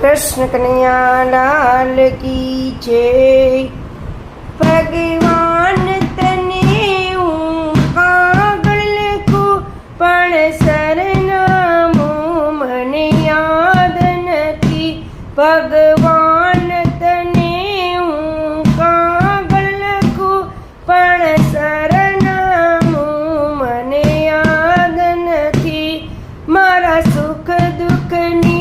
કૃષ્ણ કનૈયા લાલ કી જય. ભગવાન તને હું કાગળ લખું, પણ સરનામું મને યાદ નથી. ભગવાન તને હું કાગળ લખું, પણ સરનામું મને યાદ નથી. મારા સુખ દુઃખની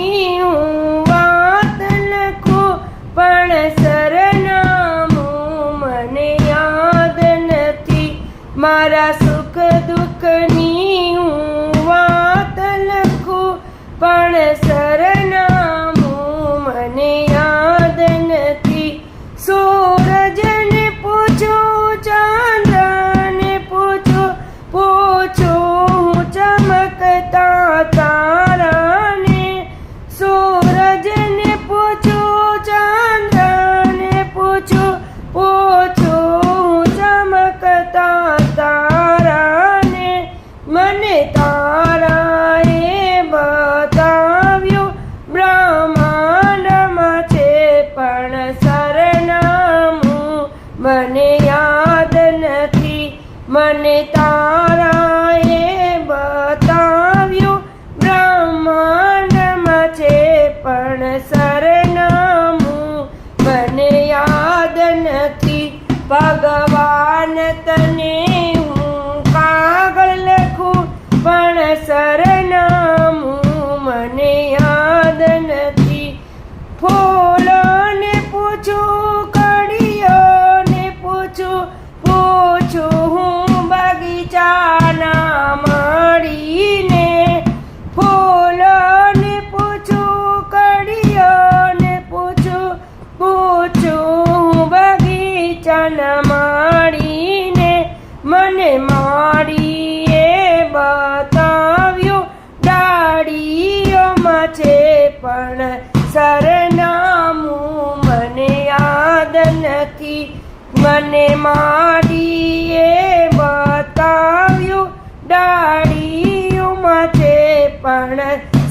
મારા સુખ દુઃખની હું વાત લખું પણ મને તારાએ બતાવ્યું બ્રહ્માંડમાં છે પણ સરનામું મને યાદ નથી. ભગવાન પણ સરનામું મને યાદ નથી. મને માડીએ બતાવ્યું ડાળીઓમાં છે પણ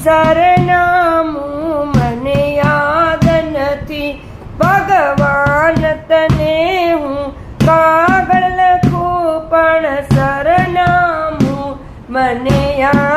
સરનામું મને યાદ નથી. ભગવાન તને હું કાગળ લખું પણ સરનામું મને યાદ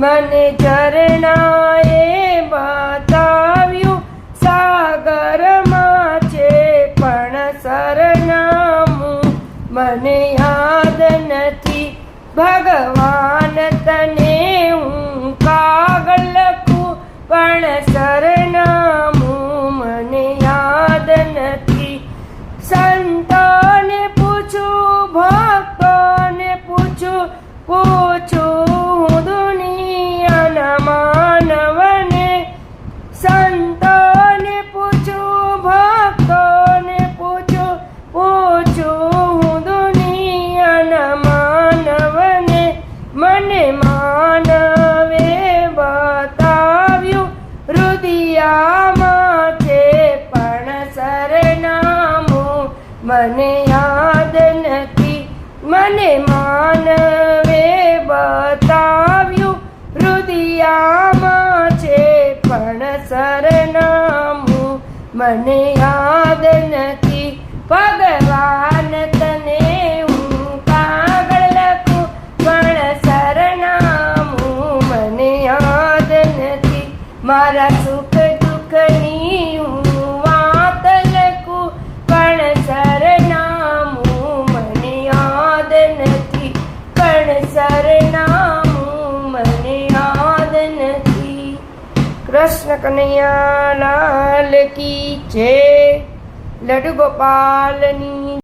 મને ઝરણાએ બતાવ્યું, સાગરમાં છે પણ સરનામું. મને યાદ નથી, ભગવાન તને હું કાગળ લખું, પણ સરનામું મને યાદ નથી. સંતોને પૂછું, ભક્તોને પૂછું પૂછું મને યાદ નથી. મને માનવે બતાવ્યું રુદિયામાં છે પણ સરનામું. મને યાદ નથી. ભગવાન તને હું કાગળ લખું, પણ સરનામું. મને યાદ નથી. મારા કૃષ્ણ કનૈયા લાલ કી જય. લડુ ગોપાલની